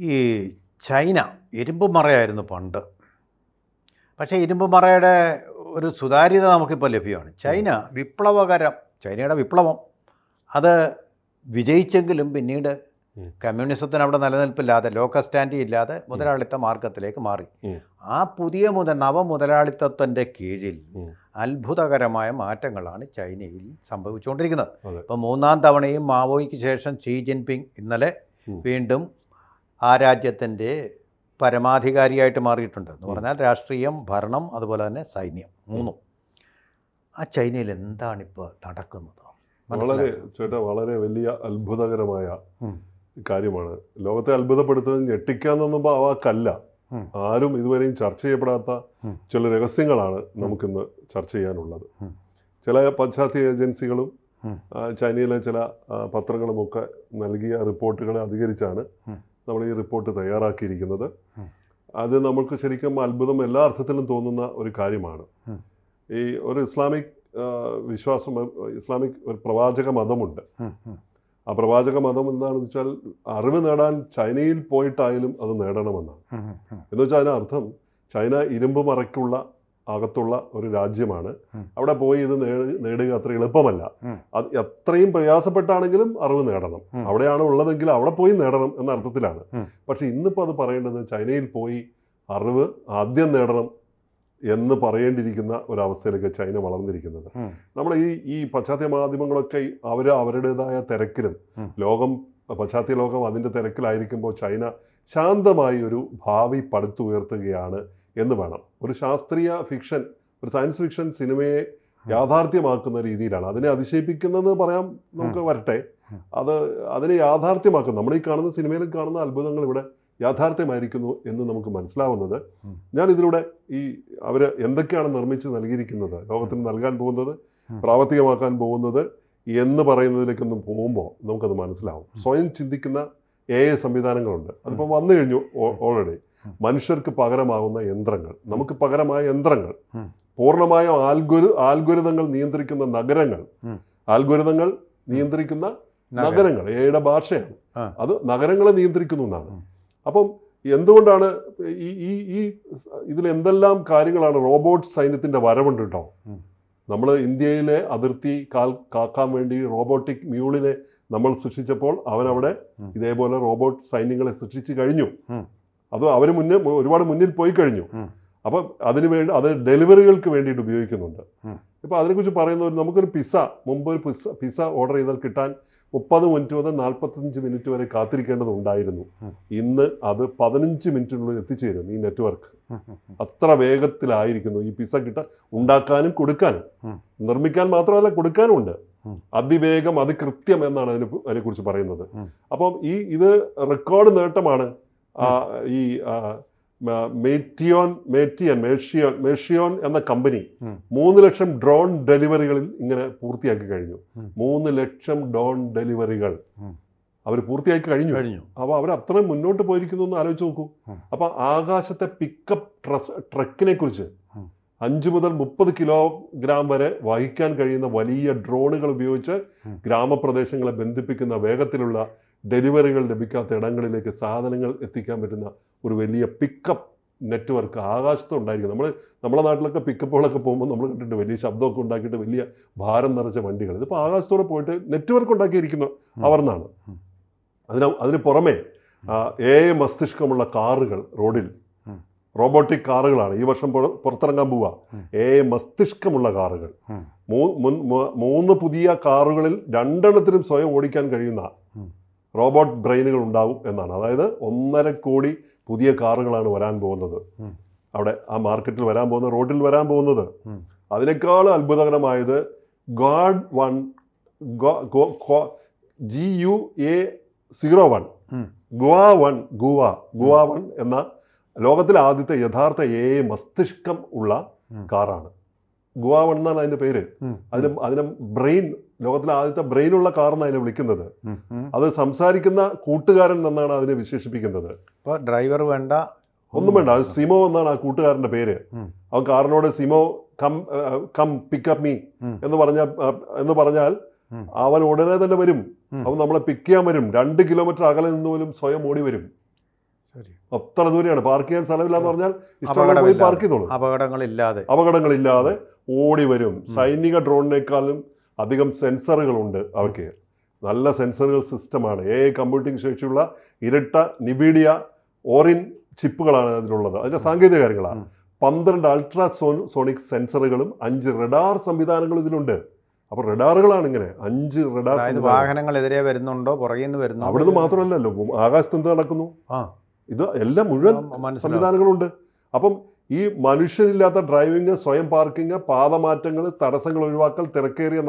ഈ ചൈന ഇരുമ്പ് മറയായിരുന്നു പണ്ട്. പക്ഷേ ഇരുമ്പ് മറയുടെ ഒരു സുതാര്യത നമുക്കിപ്പോൾ ലഭ്യമാണ്. ചൈന വിപ്ലവകരം ചൈനയുടെ വിപ്ലവം അത് വിജയിച്ചെങ്കിലും പിന്നീട്. കമ്മ്യൂണിസത്തിന് അവിടെ നിലനിൽപ്പില്ലാതെ ലോക സ്റ്റാൻഡി ഇല്ലാതെ മുതലാളിത്ത മാർഗത്തിലേക്ക് മാറി. ആ പുതിയ മുത നവമുതലാളിത്തത്തിന്റെ കീഴിൽ. അത്ഭുതകരമായ മാറ്റങ്ങളാണ് ചൈനയിൽ സംഭവിച്ചുകൊണ്ടിരിക്കുന്നത്. ഇപ്പോൾ മൂന്നാം തവണയും മാവോയ്ക്ക് ശേഷം ഷീ ജിൻപിങ് ഇന്നലെ വീണ്ടും ആ രാജ്യത്തിന്റെ പരമാധികാരിയായിട്ട് മാറിയിട്ടുണ്ട് എന്ന് പറഞ്ഞാൽ രാഷ്ട്രീയം ഭരണം അതുപോലെ തന്നെ സൈന്യം മൂന്നും. ആ ചൈനയിൽ എന്താണിപ്പോൾ നടക്കുന്നത്? വളരെ? ചേട്ടാ വളരെ വലിയ അത്ഭുതകരമായ കാര്യമാണ്. ലോകത്തെ അത്ഭുതപ്പെടുത്തുന്നത് ഞെട്ടിക്കാന്നൊന്നും വാക്കല്ല. ആരും ഇതുവരെയും ചർച്ച ചെയ്യപ്പെടാത്ത ചില രഹസ്യങ്ങളാണ് നമുക്കിന്ന് ചർച്ച ചെയ്യാനുള്ളത്. ചില പാശ്ചാത്യ ഏജൻസികളും ചൈനയിലെ ചില പത്രങ്ങളുമൊക്കെ നൽകിയ റിപ്പോർട്ടുകളെ അധികരിച്ചാണ്. നമ്മൾ ഈ റിപ്പോർട്ട് തയ്യാറാക്കിയിരിക്കുന്നത്. അത് നമുക്ക് ശരിക്കും അത്ഭുതം എല്ലാ അർത്ഥത്തിലും തോന്നുന്ന ഒരു കാര്യമാണ്. ഈ ഒരു ഇസ്ലാമിക് വിശ്വാസം ഇസ്ലാമിക് ഒരു പ്രവാചക മതമുണ്ട്. ആ പ്രവാചക മതം എന്താണെന്ന് വെച്ചാൽ അറിവ് നേടാൻ ചൈനയിൽ പോയിട്ടായാലും അത് നേടണമെന്നാണ്. എന്ന് വെച്ചാൽ അതിനർത്ഥം ചൈന ഇരുമ്പ് മറയ്ക്കുള്ള അകത്തുള്ള ഒരു രാജ്യമാണ്. അവിടെ പോയി ഇത് നേടി നേടുക അത്ര എളുപ്പമല്ല. അത് എത്രയും പ്രയാസപ്പെട്ടാണെങ്കിലും അറിവ് നേടണം. അവിടെയാണ് ഉള്ളതെങ്കിൽ അവിടെ പോയി നേടണം എന്ന അർത്ഥത്തിലാണ്. പക്ഷെ ഇന്നിപ്പോൾ അത് പറയേണ്ടത് ചൈനയിൽ പോയി അറിവ് ആദ്യം നേടണം എന്ന് പറയേണ്ടിയിരിക്കുന്ന ഒരവസ്ഥയിലേക്ക് ചൈന വളർന്നിരിക്കുന്നത്. നമ്മൾ നമ്മുടെ ഈ ഈ പശ്ചാത്തല മാധ്യമങ്ങളൊക്കെ അവർ അവരുടേതായ തിരക്കിലും ലോകം പശ്ചാത്തല ലോകം അതിന്റെ തിരക്കിലായിരിക്കുമ്പോൾ ചൈന ശാന്തമായി ഒരു ഭാവി പടുത്തുയർത്തുകയാണ് എന്ന് വേണം. ഒരു ശാസ്ത്രീയ ഫിക്ഷൻ ഒരു സയൻസ് ഫിക്ഷൻ സിനിമയെ യാഥാർത്ഥ്യമാക്കുന്ന രീതിയിലാണ്. അതിനെ അതിശയിപ്പിക്കുന്നതെന്ന് പറയാം നമുക്ക് വരട്ടെ. അത് അതിനെ യാഥാർത്ഥ്യമാക്കും. നമ്മൾ ഈ കാണുന്ന സിനിമയിൽ കാണുന്ന അത്ഭുതങ്ങൾ ഇവിടെ യാഥാർത്ഥ്യമായിരിക്കുന്നു എന്ന് നമുക്ക് മനസ്സിലാവുന്നത്. ഞാൻ ഇതിലൂടെ ഈ അവർ എന്തൊക്കെയാണ് നിർമ്മിച്ച് നൽകിയിരിക്കുന്നത്? ലോകത്തിന് നൽകാൻ പോകുന്നത് പ്രാവർത്തികമാക്കാൻ പോകുന്നത് എന്ന് പറയുന്നതിലേക്കൊന്നും പോകുമ്പോൾ നമുക്കത് മനസ്സിലാവും. സ്വയം ചിന്തിക്കുന്ന എ സംവിധാനങ്ങളുണ്ട്. അതിപ്പോൾ വന്നു കഴിഞ്ഞു ഓൾറെഡി. മനുഷ്യർക്ക് പകരമാകുന്ന യന്ത്രങ്ങൾ. നമുക്ക് പകരമായ യന്ത്രങ്ങൾ. പൂർണമായ ആൽഗുരു ആൽഗുരിതങ്ങൾ നിയന്ത്രിക്കുന്ന നഗരങ്ങൾ. ആൽഗുരിതങ്ങൾ നിയന്ത്രിക്കുന്ന നഗരം. നഗരങ്ങൾ. എയുടെ ഭാഷയാണ്. അത് നഗരങ്ങളെ നിയന്ത്രിക്കുന്നു എന്നാണ്. അപ്പം എന്തുകൊണ്ടാണ് ഈ ഈ ഈ ഇതിൽ എന്തെല്ലാം കാര്യങ്ങളാണ് റോബോട്ട് സൈന്യത്തിന്റെ വരവുണ്ട് കേട്ടോ നമ്മൾ ഇന്ത്യയിലെ അതിർത്തി കാൽ കാക്കാൻ വേണ്ടി റോബോട്ടിക് മ്യൂളിനെ നമ്മൾ സൃഷ്ടിച്ചപ്പോൾ അവനവിടെ. ഇതേപോലെ റോബോട്ട് സൈന്യങ്ങളെ സൃഷ്ടിച്ചു കഴിഞ്ഞു. അത് അവർ മുന്നേ ഒരുപാട് മുന്നിൽ പോയി കഴിഞ്ഞു. അപ്പം അതിന് വേണ്ടി അത് ഡെലിവറികൾക്ക് വേണ്ടിയിട്ട് ഉപയോഗിക്കുന്നുണ്ട് ഇപ്പോൾ ഇപ്പം അതിനെക്കുറിച്ച് പറയുന്ന ഒരു നമുക്കൊരു പിസ്സ മുമ്പ് ഒരു പിസ്സ പിസ്സ ഓർഡർ ചെയ്താൽ കിട്ടാൻ മുപ്പത് മിനിറ്റ് മുതൽ നാൽപ്പത്തഞ്ച് മിനിറ്റ് വരെ കാത്തിരിക്കേണ്ടതുണ്ടായിരുന്നു. ഇന്ന് അത് പതിനഞ്ച് മിനിറ്റിനുള്ളിൽ എത്തിച്ചേരും ഈ നെറ്റ്വർക്ക്. അത്ര വേഗത്തിലായിരിക്കുന്നു ഈ പിസ്സ കിട്ടാൻ ഉണ്ടാക്കാനും കൊടുക്കാനും നിർമ്മിക്കാൻ മാത്രമല്ല കൊടുക്കാനും ഉണ്ട്. അതിവേഗം അതികൃത്യം എന്നാണ് അതിനെ അതിനെക്കുറിച്ച് പറയുന്നത്. അപ്പം ഈ ഇത് റെക്കോർഡ് നേട്ടമാണ് ഈ ആ, മ- മേറ്റിയോൺ മേറ്റിയൻ മേഷിയോൻ മേഷിയോൻ എന്ന കമ്പനി. മൂന്ന് ലക്ഷം ഡ്രോൺ ഡെലിവറികളിൽ ഇങ്ങനെ പൂർത്തിയാക്കി കഴിഞ്ഞു. മൂന്ന് ലക്ഷം ഡ്രോൺ ഡെലിവറികൾ അവർ പൂർത്തിയാക്കി കഴിഞ്ഞു. കഴിഞ്ഞു. അപ്പോൾ അവർ അത്രയും മുന്നോട്ട് പോയിരിക്കുന്നു എന്ന് ആലോചിച്ച് നോക്കൂ. അപ്പോൾ അപ്പൊ ആകാശത്തെ പിക്കപ്പ് ട്രസ് ട്രക്കിനെ കുറിച്ച് അഞ്ചു അഞ്ച് മുതൽ മുപ്പത് കിലോഗ്രാം വരെ വഹിക്കാൻ കഴിയുന്ന വലിയ ഡ്രോണുകൾ ഉപയോഗിച്ച് ഗ്രാമപ്രദേശങ്ങളെ ബന്ധിപ്പിക്കുന്ന വേഗത്തിലുള്ള ഡെലിവറികൾ ലഭിക്കാത്ത ഇടങ്ങളിലേക്ക് സാധനങ്ങൾ എത്തിക്കാൻ പറ്റുന്ന ഒരു വലിയ പിക്കപ്പ് നെറ്റ്വർക്ക് ആകാശത്തുണ്ടായിരിക്കും നമ്മൾ നമ്മുടെ നാട്ടിലൊക്കെ പിക്കപ്പുകളൊക്കെ പോകുമ്പോൾ നമ്മൾ കണ്ടിട്ട് വലിയ ശബ്ദമൊക്കെ ഉണ്ടാക്കിയിട്ട് വലിയ ഭാരം നിറച്ച വണ്ടികൾ. ഇതിപ്പോൾ ആകാശത്തോടെ പോയിട്ട് നെറ്റ്വർക്ക് ഉണ്ടാക്കിയിരിക്കുന്ന അവർ എന്നാണ്. അതിന് അതിന് പുറമെ എ മസ്തിഷ്കമുള്ള കാറുകൾ റോഡിൽ റോബോട്ടിക് കാറുകളാണ്. ഈ വർഷം പുറ- പുറത്തിറങ്ങാൻ പോവുക. എ മസ്തിഷ്കമുള്ള കാറുകൾ. മൂന്ന് പുതിയ കാറുകളിൽ രണ്ടെണ്ണത്തിനും സ്വയം ഓടിക്കാൻ കഴിയുന്ന. റോബോട്ട് ബ്രെയിനുകൾ ഉണ്ടാവും എന്നാണ്. അതായത് ഒന്നര കോടി പുതിയ കാറുകളാണ് വരാൻ പോകുന്നത്. അവിടെ ആ മാർക്കറ്റിൽ വരാൻ പോകുന്ന റോഡിൽ വരാൻ പോകുന്നത്. അതിനേക്കാൾ അത്ഭുതകരമായത് God one G U A zero one ഗുവാ ഗുവ വൺ ഗുവ ഗുവ വൺ എന്ന ലോകത്തിലെ ആദ്യത്തെ യഥാർത്ഥ എ മസ്തിഷ്കം ഉള്ള കാറാണ്. ഗുവ വൺ എന്നാണ് അതിന്റെ പേര്. അതിന് അതിന് ബ്രെയിൻ ലോകത്തിലെ ആദ്യത്തെ ബ്രെയിനുള്ള കാർ എന്നാണ് അതിനെ വിളിക്കുന്നത്. അത് സംസാരിക്കുന്ന കൂട്ടുകാരൻ എന്നാണ് അതിനെ വിശേഷിപ്പിക്കുന്നത്. അപ്പോൾ ഡ്രൈവർ വേണ്ട. ഒന്നും വേണ്ട. അത് സിമോ എന്നാണ് ആ കൂട്ടുകാരന്റെ പേര്. അവൻ കാറിനോട് Simo come come pick up me എന്ന് പറഞ്ഞാൽ എന്ന് പറഞ്ഞാൽ അവൻ ഉടനെ തന്നെ വരും. അവൻ നമ്മളെ പിക്ക് ചെയ്യാൻ വരും. രണ്ട് കിലോമീറ്റർ അകലെ നിന്ന് പോലും സ്വയം ഓടി വരും. അത്ര ദൂരെയാണ്. പാർക്ക് ചെയ്യാൻ സ്ഥലമില്ലാന്ന് പറഞ്ഞാൽ ഇഷ്ടമുള്ള പോയി. പാർക്ക് ചെയ്തോളൂ. അപകടങ്ങളില്ലാതെ. അപകടങ്ങളില്ലാതെ ഓടി വരും. സൈനിക ഡ്രോണിനേക്കാളും അധികം സെൻസറുകളുണ്ട് അവയ്ക്ക്. നല്ല സെൻസറുകൾ സിസ്റ്റമാണ്. എ കമ്പ്യൂട്ടിംഗ് ശേഷിയുള്ള ഇരട്ട നിബീഡിയ ഓറിൻ ചിപ്പുകളാണ് അതിലുള്ളത്. അതിന്റെ സാങ്കേതിക കാര്യങ്ങളാണ്. പന്ത്രണ്ട് അൾട്രാ സോ സോണിക് സെൻസറുകളും അഞ്ച് റഡാർ സംവിധാനങ്ങളും ഇതിലുണ്ട്. അപ്പൊ റഡാറുകളാണ് ഇങ്ങനെ. അഞ്ച് റഡാർ വാഹനങ്ങൾ എതിരെ വരുന്നുണ്ടോ പുറകിൽ നിന്ന് വരുന്നു അവിടുന്ന് മാത്രമല്ലല്ലോ. ആകാശത്ത് എന്ത് നടക്കുന്നു? ഇത് എല്ലാം മുഴുവൻ സംവിധാനങ്ങളുണ്ട്. അപ്പം ഈ മനുഷ്യരില്ലാത്ത ഡ്രൈവിംഗ് സ്വയം പാർക്കിംഗ് പാതമാറ്റങ്ങൾ തടസ്സങ്ങൾ ഒഴിവാക്കൽ തിരക്കേറിയ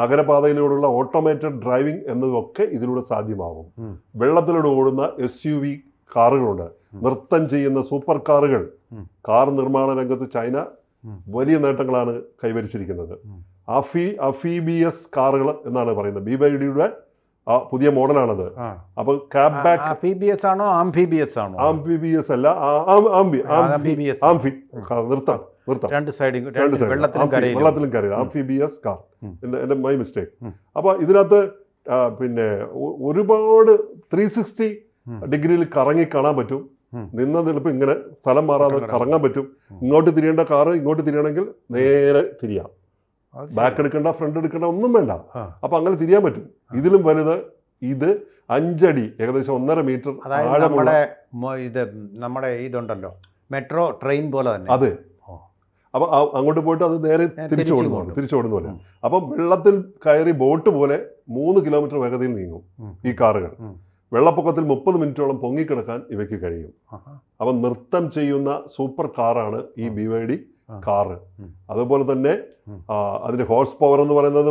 നഗരപാതയിലൂടെയുള്ള ഓട്ടോമേറ്റഡ് ഡ്രൈവിംഗ് എന്നതൊക്കെ ഇതിലൂടെ സാധ്യമാകും വെള്ളത്തിലൂടെ ഓടുന്ന എസ് യു വി കാറുകളുണ്ട്. നൃത്തം ചെയ്യുന്ന സൂപ്പർ കാറുകൾ. കാർ നിർമ്മാണ രംഗത്ത് ചൈന വലിയ നേട്ടങ്ങളാണ് കൈവരിച്ചിരിക്കുന്നത്. അഫി അഫീബിയസ് കാറുകൾ എന്നാണ് പറയുന്നത്. ബി ബൈ ഡിയുടെ ആ പുതിയ മോഡലാണത്. അപ്പൊ അപ്പോൾ ക്യാബ് ബാക്ക് അഫീബിയസ് ആണോ ആംഫിബിയസ് ആണോ? ആംഫിബിയസ് അല്ല ആ- ആം- ആംബി ആംഫി ആംഫി നൃത്തം നൃത്തം രണ്ട് side. വെള്ളത്തിലും ആംഫി, കരയിലും. വെള്ളത്തിലും കരയിലും. ഉം. കാർ. എന്റെ മൈ മിസ്റ്റേക്ക്. അപ്പോൾ ഇതിനകത്ത് പിന്നെ ഒരുപാട് ത്രീ സിക്സ്റ്റി ഡിഗ്രിയിൽ കറങ്ങി കാണാൻ പറ്റും. നിന്ന നിലപ്പ് ഇങ്ങനെ സ്ഥലം മാറാതെ കറങ്ങാൻ പറ്റും. ഇങ്ങോട്ട് തിരിയേണ്ട കാറ് ഇങ്ങോട്ട് തിരിയണമെങ്കിൽ നേരെ തിരിയാം. ബാക്ക് എടുക്കണ്ട ഫ്രണ്ട് എടുക്കണ്ട ഒന്നും വേണ്ട. അപ്പൊ അങ്ങനെ തിരിയാൻ പറ്റും. ഇതിലും വലുത് ഇത് അഞ്ചടി ഏകദേശം ഒന്നര മീറ്റർ അതായത് നമ്മുടെ ഇത് നമ്മുടെ ഇതുണ്ടല്ലോ മെട്രോ ട്രെയിൻ പോലെ തന്നെ. അതെ. അപ്പൊ അങ്ങോട്ട് പോയിട്ട് അത് നേരെ തിരിച്ചു ഓടുന്നു തിരിച്ചു ഓടുന്ന പോലെ അപ്പൊ വെള്ളത്തിൽ കയറി ബോട്ട് പോലെ മൂന്ന് കിലോമീറ്റർ വേഗതയിൽ നീങ്ങും ഈ കാറുകൾ. വെള്ളപ്പൊക്കത്തിൽ മുപ്പത് മിനിറ്റോളം പൊങ്ങിക്കിടക്കാൻ ഇവയ്ക്ക് കഴിയും. അപ്പം നൃത്തം ചെയ്യുന്ന സൂപ്പർ കാറാണ് ഈ. B Y D. കാറ്. അതുപോലെ തന്നെ അതിന്റെ അതിന്റെ ഹോഴ്സ് പവർ എന്ന് പറയുന്നത്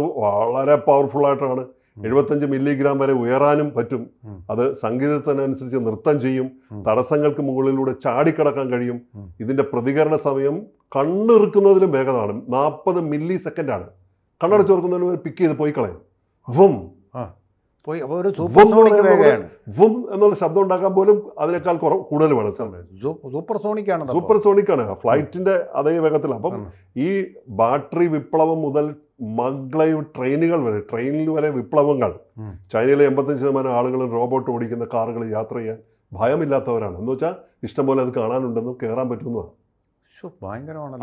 വളരെ പവർഫുൾ ആയിട്ടാണ്. എഴുപത്തഞ്ച് മില്ലിഗ്രാം വരെ ഉയരാനും പറ്റും. അത് സംഗീതത്തിനനുസരിച്ച് നൃത്തം ചെയ്യും. തടസ്സങ്ങൾക്ക് മുകളിലൂടെ ചാടിക്കടക്കാൻ കഴിയും. ഇതിന്റെ ഇതിന്റെ പ്രതികരണ സമയം കണ്ണിറുക്കുന്നതിലും വേഗതാണ്. നാൽപ്പത് മില്ലി സെക്കൻഡാണ് കണ്ണട തുറക്കുന്നതിന് പിക്ക് ചെയ്ത് പോയി കളയും. വും പോയി അപ്പോൾ ഒരു സൂപ്പർസോണിക് സൂപ്പർ എന്ന് സോണിക് പറയുന്നത് വേഗമാണ് വും എന്നുള്ള ശബ്ദം ഉണ്ടാക്കാൻ പോലും അതിനേക്കാൾ കുറവ് കൂടുതലുമാണ് സൂപ്പർ സോണിക് ആണ് സൂപ്പർ സോണിക് ആണ് ഫ്ലൈറ്റിന്റെ അതേ വേഗത്തിൽ അപ്പം. ഈ ബാറ്ററി വിപ്ലവം മുതൽ മഗ്ലൈവ് ട്രെയിനുകൾ വരെ ട്രെയിനിൽ വരെ വിപ്ലവങ്ങൾ. ചൈനയിലെ എൺപത്തഞ്ച് ശതമാനം ആളുകൾ റോബോട്ട് ഓടിക്കുന്ന കാറുകൾ യാത്ര ചെയ്യാൻ ഭയമില്ലാത്തവരാണ്. എന്ന് വെച്ചാൽ ഇഷ്ടംപോലെ അത് കാണാനുണ്ടെന്നും കയറാൻ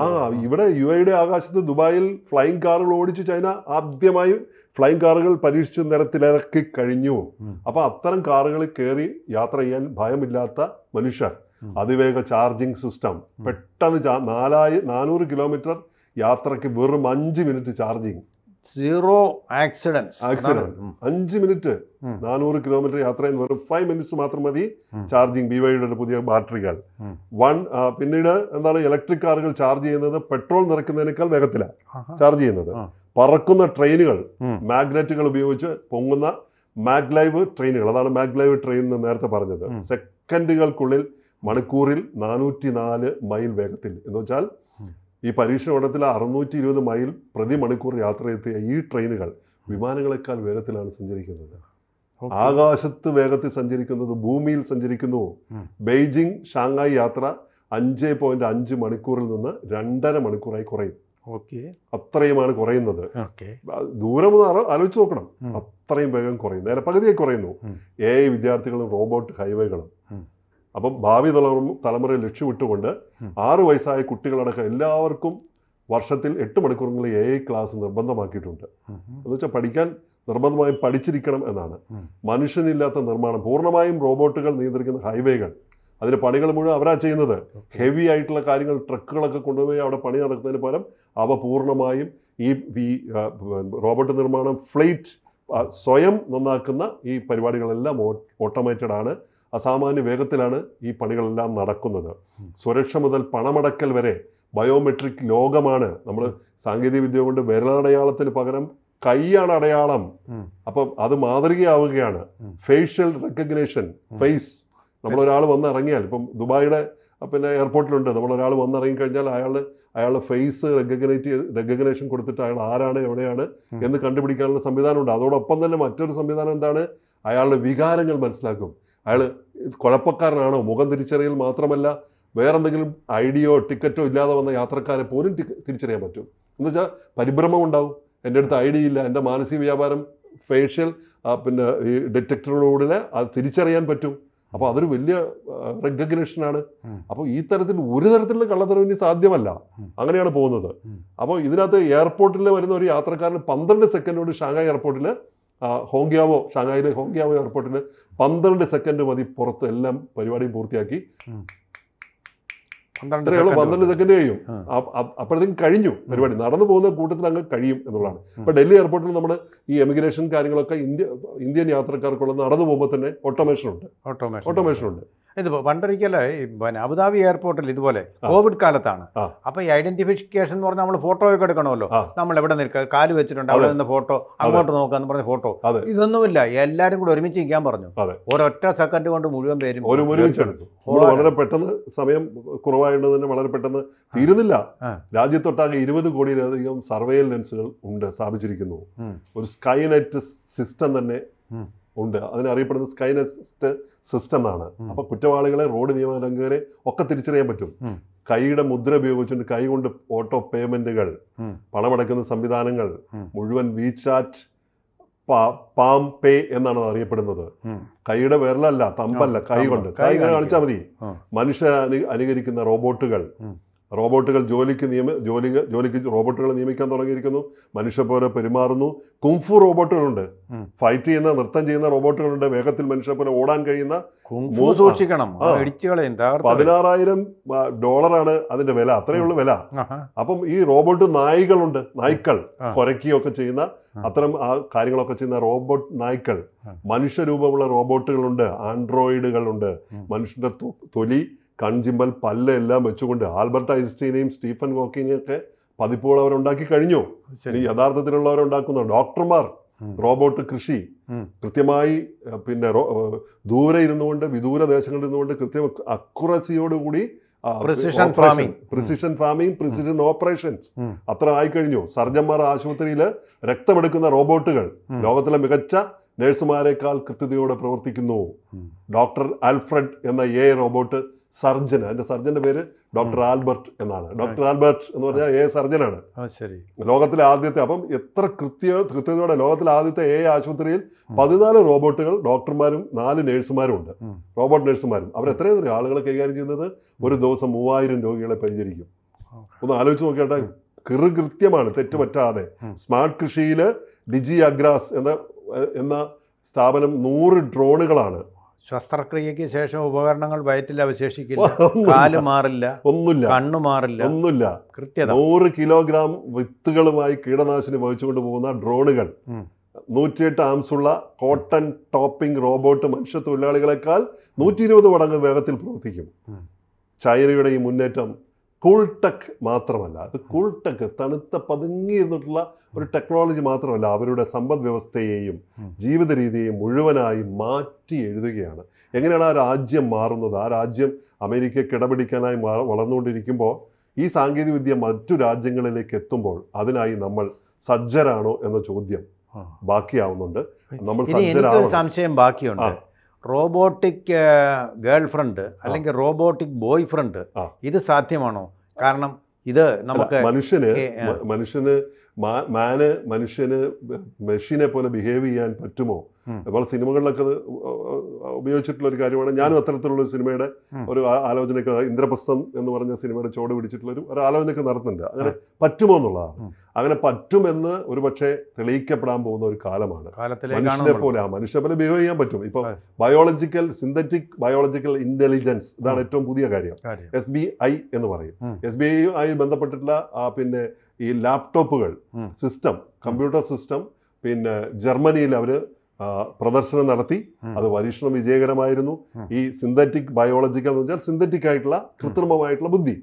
ആ ഇവിടെ യു എയുടെ ആകാശത്ത് ദുബായിൽ ഫ്ലൈയിങ് കാറുകൾ ഓടിച്ച് ചൈന ആദ്യമായി ഫ്ലൈയിങ് കാറുകൾ പരീക്ഷിച്ച് നിരത്തിലിറക്കി കഴിഞ്ഞു. അപ്പൊ അത്തരം കാറുകളിൽ കയറി യാത്ര ചെയ്യാൻ ഭയമില്ലാത്ത മനുഷ്യർ. അതിവേഗ ചാർജിങ് സിസ്റ്റം. പെട്ടെന്ന് നാലായി നാനൂറ് കിലോമീറ്റർ യാത്രയ്ക്ക് വെറും അഞ്ച് minute charging. Zero accidents accident അഞ്ച് മിനിറ്റ് ഉം. നാനൂറ് കിലോമീറ്റർ യാത്ര വെറും ഫൈവ് മിനിറ്റ്സ് മാത്രം മതി. ചാർജിങ് ബി വൈയുടെ പുതിയ ബാറ്ററികൾ. വൺ പിന്നീട് എന്താണ് ഇലക്ട്രിക് കാറുകൾ ചാർജ് ചെയ്യുന്നത്? പെട്രോൾ നിറയ്ക്കുന്നതിനേക്കാൾ വേഗത്തിലാണ് ചാർജ് ചെയ്യുന്നത്. പറക്കുന്ന ട്രെയിനുകൾ. മാഗ്നറ്റുകൾ ഉപയോഗിച്ച് പൊങ്ങുന്ന മാഗ്ലൈവ് ട്രെയിനുകൾ അതാണ് മാഗ്ലൈവ് ട്രെയിൻ എന്ന് നേരത്തെ പറഞ്ഞത്. സെക്കൻഡുകൾക്കുള്ളിൽ മണിക്കൂറിൽ നാനൂറ്റി നാല് മൈൽ വേഗത്തിൽ. എന്ന് വെച്ചാൽ ഈ ഓട്ടത്തിൽ അറുന്നൂറ്റി ഇരുപത് മൈൽ പ്രതി മണിക്കൂർ യാത്ര എത്തിയ ഈ ട്രെയിനുകൾ വിമാനങ്ങളെക്കാൾ വേഗത്തിലാണ് സഞ്ചരിക്കുന്നത്. ആകാശത്ത് വേഗത്തിൽ സഞ്ചരിക്കുന്നത് ഭൂമിയിൽ സഞ്ചരിക്കുന്നു. ബെയ്ജിംഗ് ഷാങ്ഹായ് യാത്ര അഞ്ച് പോയിന്റ് അഞ്ച് മണിക്കൂറിൽ നിന്ന് രണ്ടര മണിക്കൂറായി കുറയും. ഓക്കെ. അത്രയുമാണ് കുറയുന്നത്. ദൂരം ഒന്ന് ആലോചിച്ച് നോക്കണം. അത്രയും വേഗം കുറയും. നേരെ പകുതിയായി കുറയുന്നു. എ വിദ്യാർത്ഥികളും റോബോട്ട് ഹൈവേകളും. അപ്പം ഭാവി തലമുറ തലമുറയെ ലക്ഷ്യമിട്ടുകൊണ്ട് ആറു വയസ്സായ കുട്ടികളടക്കം എല്ലാവർക്കും വർഷത്തിൽ എട്ട് മണിക്കൂറുകളിൽ എ ഐ ക്ലാസ് നിർബന്ധമാക്കിയിട്ടുണ്ട്. എന്ന് വെച്ചാൽ പഠിക്കാൻ നിർബന്ധമായും പഠിച്ചിരിക്കണം എന്നാണ്. മനുഷ്യനില്ലാത്ത നിർമ്മാണം പൂർണമായും റോബോട്ടുകൾ നിയന്ത്രിക്കുന്ന ഹൈവേകൾ അതിന് പണികൾ മുഴുവൻ അവരാ ചെയ്യുന്നത്. ഹെവി ആയിട്ടുള്ള കാര്യങ്ങൾ ട്രക്കുകളൊക്കെ കൊണ്ടുപോയി അവിടെ പണി നടക്കുന്നതിന് പകരം അവ പൂർണമായും ഈ ഈ റോബോട്ട് നിർമ്മാണം ഫ്ലൈറ്റ് സ്വയം നന്നാക്കുന്ന ഈ പരിപാടികളെല്ലാം ഓട്ടോമേറ്റഡ് ആണ് അസാമാന്യ വേഗത്തിലാണ് ഈ പണികളെല്ലാം നടക്കുന്നത്. സുരക്ഷ മുതൽ പണമടക്കൽ വരെ ബയോമെട്രിക് ലോകമാണ്. നമ്മൾ സാങ്കേതിക വിദ്യ കൊണ്ട് വിരലടയാളത്തിന് പകരം കൈയാണ് അടയാളം. അപ്പം അത് മാതൃകയാവുകയാണ്. Facial recognition. ഫേസ് നമ്മളൊരാൾ വന്നിറങ്ങിയാൽ ഇപ്പം ദുബായിയുടെ പിന്നെ എയർപോർട്ടിലുണ്ട്. നമ്മളൊരാൾ വന്നിറങ്ങി കഴിഞ്ഞാൽ അയാൾ അയാളുടെ ഫേസ് റെക്കഗ്നേറ്റ് റെക്കഗ്നേഷൻ കൊടുത്തിട്ട് അയാൾ ആരാണ് എവിടെയാണ്. എന്ന് കണ്ടുപിടിക്കാനുള്ള സംവിധാനമുണ്ട്. അതോടൊപ്പം തന്നെ മറ്റൊരു സംവിധാനം എന്താണ്? അയാളുടെ വികാരങ്ങൾ മനസ്സിലാക്കും. അയാൾ കുഴപ്പക്കാരനാണോ? മുഖം തിരിച്ചറിയൽ മാത്രമല്ല വേറെന്തെങ്കിലും ഐഡിയോ ടിക്കറ്റോ ഇല്ലാതെ വന്ന യാത്രക്കാരെ പോലും തിരിച്ചറിയാൻ പറ്റും. എന്ന് വെച്ചാൽ പരിഭ്രമം ഉണ്ടാവും. എന്റെ അടുത്ത് ഐ ഡി ഇല്ല എന്റെ മാനസിക വ്യാപാരം ഫേഷ്യൽ പിന്നെ ഈ ഡിറ്റക്ടറിലൂടെ അത് തിരിച്ചറിയാൻ പറ്റും. അപ്പോൾ അതൊരു വലിയ റെക്കഗ്നേഷനാണ്. അപ്പോൾ ഈ തരത്തിൽ ഒരു തരത്തിലുള്ള കള്ളത്തരം ഇനി സാധ്യമല്ല. അങ്ങനെയാണ് പോകുന്നത്. അപ്പോൾ ഇതിനകത്ത് എയർപോർട്ടിൽ വരുന്ന ഒരു യാത്രക്കാരന് പന്ത്രണ്ട് സെക്കൻഡോട് ഷാങ്ങായ് ഷാങ്ഹായ് എയർപോർട്ടിൽ ഹോങ്കിയാവോ ഷാങ്ഹായിലെ ഹോങ്കിയാവോ എയർപോർട്ടിൽ പന്ത്രണ്ട് സെക്കൻഡ് മതി പുറത്ത് എല്ലാം പരിപാടിയും പൂർത്തിയാക്കി. പന്ത്രണ്ട് സെക്കൻഡ് കഴിയും. അപ്പോഴത്തേക്കും കഴിഞ്ഞു പരിപാടി. നടന്നു പോകുന്ന കൂട്ടത്തിൽ അങ്ങ് കഴിയും എന്നുള്ളതാണ്. ഇപ്പൊ ഡൽഹി എയർപോർട്ടിൽ നമ്മൾ ഈ എമിഗ്രേഷൻ കാര്യങ്ങളൊക്കെ ഇന്ത്യ ഇന്ത്യൻ യാത്രക്കാർക്കുള്ള നടന്നു പോകുമ്പോൾ തന്നെ ഓട്ടോമേഷൻ ഉണ്ട്. ഓട്ടോമേഷൻ ഉണ്ട്. ഇത് പണ്ടൊരിക്കൽ ഈ പിന്നെ അബുദാബി എയർപോർട്ടിൽ ഇതുപോലെ കോവിഡ് കാലത്താണ്. അപ്പോൾ അപ്പൊ ഈ ഐഡന്റിഫിക്കേഷൻ എന്ന് പറഞ്ഞാൽ നമ്മൾ ഫോട്ടോ ഒക്കെ എടുക്കണമല്ലോ. നമ്മൾ എവിടെ നിൽക്കുക കാൽ വെച്ചിട്ടുണ്ട് അവിടെ നിന്ന് ഫോട്ടോ അങ്ങോട്ട് നോക്കാന്ന് പറഞ്ഞ ഫോട്ടോ. ഇതൊന്നുമില്ല. എല്ലാരും കൂടെ ഒരുമിച്ച് നിൽക്കാൻ പറഞ്ഞു. ഒരൊറ്റ സെക്കൻഡ് കൊണ്ട് മുഴുവൻ പേരും ഒരുമിച്ചെടുത്തു വളരെ പെട്ടെന്ന് സമയം കുറവായതുകൊണ്ട് തന്നെ വളരെ പെട്ടെന്ന് തീരുന്നില്ല. രാജ്യത്തൊട്ടാകെ ഇരുപത് കോടിയിലധികം സർവേലൻസുകൾ ഉണ്ട് സ്ഥാപിച്ചിരിക്കുന്നു. ഒരു സ്കൈനെറ്റ് സിസ്റ്റം തന്നെ. ഉണ്ട് അതിനറിയപ്പെടുന്ന സ്കൈനെസ്റ്റ് സിസ്റ്റം ആണ് ഉം. അപ്പൊ കുറ്റവാളികളെ റോഡ് നിയമലംഘകരെ ഒക്കെ തിരിച്ചറിയാൻ പറ്റും. കൈയുടെ മുദ്ര ഉപയോഗിച്ചുകൊണ്ട് കൈ കൊണ്ട് ഓട്ടോ പേയ്മെന്റുകൾ. പണമടക്കുന്ന സംവിധാനങ്ങൾ. മുഴുവൻ വിചാറ്റ് പാം പേ എന്നാണ് അറിയപ്പെടുന്നത് കൈയുടെ വിരലല്ല തമ്പല്ല കൈ കൊണ്ട് കൈ ഇങ്ങനെ കാണിച്ചാൽ മതി. മനുഷ്യ അനുകരിക്കുന്ന റോബോട്ടുകൾ. റോബോട്ടുകൾ ജോലിക്ക് നിയമ ജോലി ജോലിക്ക് റോബോട്ടുകൾ നിയമിക്കാൻ തുടങ്ങിയിരിക്കുന്നു. മനുഷ്യ പോലെ പെരുമാറുന്നു. കുംഫു റോബോട്ടുകളുണ്ട്. ഫൈറ്റ് ചെയ്യുന്ന നൃത്തം ചെയ്യുന്ന റോബോട്ടുകളുണ്ട്. വേഗത്തിൽ മനുഷ്യ പോലെ ഓടാൻ കഴിയുന്ന സൂക്ഷിക്കണം. പതിനാറായിരം ഡോളറാണ് അതിന്റെ വില. അത്രയേ ഉള്ളൂ വില. അപ്പം ഈ റോബോട്ട് നായികളുണ്ട്. നായ്ക്കൾ കൊരക്കുകയൊക്കെ കുരയ്ക്കുകയൊക്കെ ചെയ്യുന്ന അത്തരം ആ കാര്യങ്ങളൊക്കെ ചെയ്യുന്ന റോബോട്ട് നായ്ക്കൾ. മനുഷ്യരൂപമുള്ള റോബോട്ടുകളുണ്ട്. ആൻഡ്രോയിഡുകളുണ്ട്. മനുഷ്യന്റെ തൊലി കൺചിമ്പൽ പല്ല് എല്ലാം വെച്ചുകൊണ്ട് ആൽബർട്ട് ഐൻസ്റ്റീനെയും സ്റ്റീഫൻ ഹോക്കിനെയും ഒക്കെ പതിപ്പുകൾ അവരുണ്ടാക്കി കഴിഞ്ഞു ഇനി ശരി യഥാർത്ഥത്തിലുള്ളവരുണ്ടാക്കുന്ന ഡോക്ടർമാർ റോബോട്ട് കൃഷി കൃത്യമായി പിന്നെ ദൂരെ ഇരുന്നുകൊണ്ട് വിദൂര ദേശങ്ങളിൽ ഇരുന്നുകൊണ്ട് കൃത്യം അക്കുറസിയോടുകൂടി precision farming. Precision farming precision operations. അത്ര ആയിക്കഴിഞ്ഞു. സർജന്മാർ ആശുപത്രിയിൽ രക്തമെടുക്കുന്ന റോബോട്ടുകൾ ലോകത്തിലെ മികച്ച നഴ്സുമാരെക്കാൾ കൃത്യതയോടെ പ്രവർത്തിക്കുന്നു. ഡോക്ടർ ആൽഫ്രഡ് എന്ന എ റോബോട്ട് സർജൻ അതിന്റെ സർജന്റെ പേര് ഡോക്ടർ ആൽബർട്ട് എന്നാണ്. ഡോക്ടർ ആൽബർട്ട് എന്ന് പറഞ്ഞാൽ എ സർജനാണ്. ശരി. ലോകത്തിലെ ആദ്യത്തെ അപ്പം എത്ര കൃത്യ കൃത്യതയോടെ ലോകത്തിലെ ആദ്യത്തെ എ ആശുപത്രിയിൽ പതിനാല് റോബോട്ടുകൾ ഡോക്ടർമാരും നാല് നഴ്സുമാരും ഉണ്ട്. റോബോട്ട് നഴ്സുമാരും. അവർ എത്രയും ആളുകളെ കൈകാര്യം ചെയ്യുന്നത് ഒരു ദിവസം മൂവായിരം രോഗികളെ പരിചരിക്കും. ഒന്ന് ആലോചിച്ച് നോക്കിയാട്ടെ കൃ കൃത്യമാണ് തെറ്റ് പറ്റാതെ. സ്മാർട്ട് കൃഷിയിൽ ഡിജി അഗ്രാസ് എന്ന എന്ന സ്ഥാപനം നൂറ് ഡ്രോണുകളാണ്. ശസ്ത്രക്രിയക്ക് ശേഷം ഉപകരണങ്ങൾ വയറ്റിൽ അവശേഷിക്കില്ല. കാൽ മാറില്ല. ഒന്നുമില്ല. കണ്ണു മാറില്ല. ഒന്നുമില്ല. കൃത്യത. നൂറ് കിലോഗ്രാം വിത്തുകളുമായി കീടനാശിനി വഹിച്ചുകൊണ്ട് പോകുന്ന ഡ്രോണുകൾ. നൂറ്റിയെട്ട് ആംസുള്ള കോട്ടൺ ടോപ്പിംഗ് റോബോട്ട് മനുഷ്യ തൊഴിലാളികളെക്കാൾ നൂറ്റി ഇരുപത് മടങ്ങ് വേഗത്തിൽ പ്രവർത്തിക്കും. ചൈനയുടെ ഈ മുന്നേറ്റം കൂൾടെക് മാത്രമല്ല. അത് കൂൾ ടെക് തണുത്ത പതുങ്ങിയിരുന്നിട്ടുള്ള ഒരു ടെക്നോളജി മാത്രമല്ല അവരുടെ സമ്പദ് വ്യവസ്ഥയെയും. ജീവിത രീതിയെയും മുഴുവനായി മാറ്റി എഴുതുകയാണ്. എങ്ങനെയാണ് ആ രാജ്യം മാറുന്നത്? ആ രാജ്യം അമേരിക്ക കിടപിടിക്കാനായി വളർന്നുകൊണ്ടിരിക്കുമ്പോൾ ഈ സാങ്കേതികവിദ്യ മറ്റു രാജ്യങ്ങളിലേക്ക് എത്തുമ്പോൾ അതിനായി നമ്മൾ സജ്ജരാണോ എന്ന ചോദ്യം ബാക്കിയാവുന്നുണ്ട്. നമ്മൾ സംശയം ബാക്കിയുണ്ട്. റോബോട്ടിക് ഗേൾ ഫ്രണ്ട് അല്ലെങ്കിൽ റോബോട്ടിക് ബോയ് ഫ്രണ്ട് ഇത് സാധ്യമാണോ? കാരണം ഇത് നമുക്ക് മനുഷ്യന് മനുഷ്യന് മാ- മാന് മനുഷ്യന് മെഷീനെ പോലെ ബിഹേവ് ചെയ്യാൻ പറ്റുമോ? അപ്പോൾ സിനിമകളിലൊക്കെ അത് ഉപയോഗിച്ചിട്ടുള്ള ഒരു കാര്യമാണ്. ഞാനും അത്തരത്തിലുള്ള ഒരു സിനിമയുടെ ഒരു ആലോചനയ്ക്ക് ഇന്ദ്രപ്രസ്ഥം എന്ന് പറഞ്ഞ സിനിമയുടെ ചോട് പിടിച്ചിട്ടുള്ള ഒരു ഒരു ആലോചനയൊക്കെ നടത്തുന്നുണ്ട്. അങ്ങനെ പറ്റുമോ എന്നുള്ളതാണ്. അങ്ങനെ പറ്റുമെന്ന് ഒരു പക്ഷേ തെളിയിക്കപ്പെടാൻ പോകുന്ന ഒരു കാലമാണ്. മനുഷ്യനെ പോലെ ആ മനുഷ്യനെ പോലെ ബിഹേവ് ചെയ്യാൻ പറ്റും. ഇപ്പൊ ബയോളജിക്കൽ സിന്തറ്റിക് ബയോളജിക്കൽ ഇന്റലിജൻസ് ഇതാണ് ഏറ്റവും പുതിയ കാര്യം. എസ് ബി ഐ എന്ന് പറയും. എസ് ബി ഐ ആയി ബന്ധപ്പെട്ടിട്ടുള്ള പിന്നെ ഈ ലാപ്ടോപ്പുകൾ സിസ്റ്റം കമ്പ്യൂട്ടർ സിസ്റ്റം പിന്നെ ജർമ്മനിയിൽ അവർ പ്രദർശനം നടത്തി. അത് പരീക്ഷണം വിജയകരമായിരുന്നു. ഈ സിന്തറ്റിക് ബയോളജിക്കൽ എന്ന് വെച്ചാൽ സിന്തറ്റിക് ആയിട്ടുള്ള കൃത്രിമമായിട്ടുള്ള ബുദ്ധി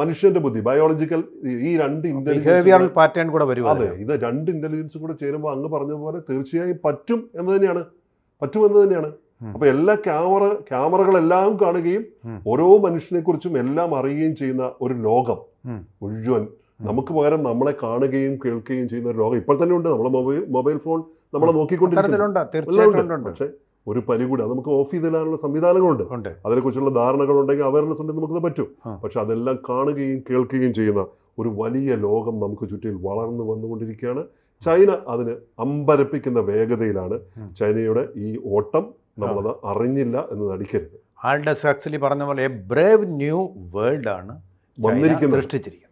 മനുഷ്യന്റെ ബുദ്ധി ബയോളജിക്കൽ ഈ രണ്ട് ഇന്റലിജൻസ് പാറ്റേൺ കൂടെ വരും അതെ ഇത് രണ്ട് ഇന്റലിജൻസ് കൂടെ ചേരുമ്പോൾ അങ്ങ് പറഞ്ഞ പോലെ തീർച്ചയായും പറ്റും എന്ന് തന്നെയാണ്. പറ്റും എന്ന് തന്നെയാണ്. അപ്പൊ എല്ലാ ക്യാമറ ക്യാമറകളെല്ലാം കാണുകയും ഓരോ മനുഷ്യനെ കുറിച്ചും എല്ലാം അറിയുകയും ചെയ്യുന്ന ഒരു ലോകം. മുഴുവൻ നമുക്ക് പകരം നമ്മളെ കാണുകയും കേൾക്കുകയും ചെയ്യുന്ന ഒരു ലോകം ഇപ്പോൾ തന്നെ ഉണ്ട്. നമ്മുടെ മൊബൈൽ മൊബൈൽ ഫോൺ നമ്മളെ നോക്കിക്കൊണ്ടിരിക്കുന്നുണ്ട് പക്ഷെ ഒരു പരി കൂടി അത് നമുക്ക് ഓഫ് ചെയ്തിടാനുള്ള സംവിധാനങ്ങളുണ്ട്. അതിനെക്കുറിച്ചുള്ള ധാരണകളുണ്ടെങ്കിൽ അവയർനെസ് ഉണ്ടെങ്കിൽ നമുക്കത് പറ്റും. പക്ഷെ അതെല്ലാം കാണുകയും കേൾക്കുകയും ചെയ്യുന്ന ഒരു വലിയ ലോകം നമുക്ക് ചുറ്റിൽ വളർന്നു വന്നുകൊണ്ടിരിക്കുകയാണ്. ചൈന അതിന് അമ്പരപ്പിക്കുന്ന വേഗതയിലാണ് ചൈനയുടെ ഈ ഓട്ടം നമ്മളത് അറിഞ്ഞില്ല എന്ന് നടിക്കരുത്. ആൾഡസ് ആക്ച്വലി പറഞ്ഞ പോലെ എ ബ്രേവ് ന്യൂ വേൾഡ് ആണ്. സൃഷ്ടിച്ചിരിക്കുന്നത്.